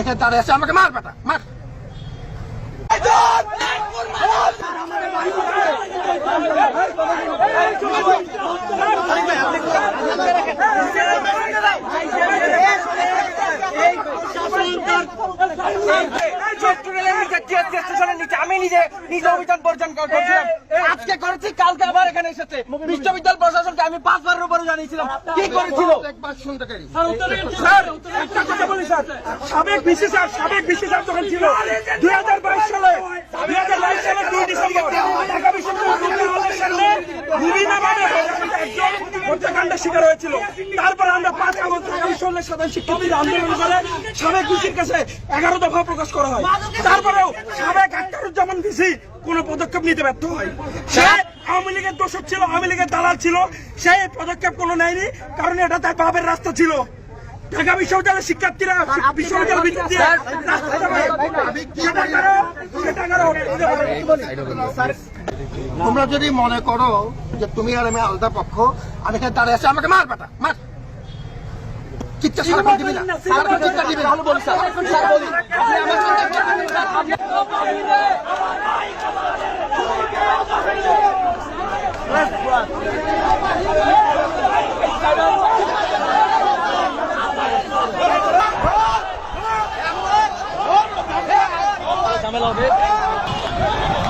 এখানে দাঁড়িয়ে আছে আমাকে মার বেটা মার। চট্টগ্রামের নিচে টিএসসি স্টেশনের নিচে আমি নিজে নিজে অভিযান বর্জন করছিলাম আজকে করেছি কালকে আবার এখানে এসেছে। বিশ্ববিদ্যালয় প্রশাসনকে আমি পাঁচবারের উপরে জানিয়েছিলাম। কি করেছিল? একবার শুনতে পারি। সাবেক বিসি স্যার সাবেক বিসি স্যার যখন ছিল। দুই হাজার বাইশ সালে, দুই হাজার বাইশ সালের দুই ডিসেম্বর, ঢাকা কোনো পদক্ষেপ নিতে সে ছিল দালাল ছিল। সে পদক্ষেপ কোনো নেয়নি, কারণ এটা তার বাপের রাস্তা ছিল। ঢাকা বিশ্ববিদ্যালয়ের শিক্ষার্থীরা। সেটা কারও সেটা কারও তোমরা যদি মনে করো যে তুমি আর আমি আলাদা পক্ষ আমি এখানে দাঁড়িয়ে আছি আমাকে মার বেটা মার কিচ্ছা সারা দিবি না সারা কিচ্ছা দিবি না বলি স্যার স্যার বলি আপনি আমার Vamos lá.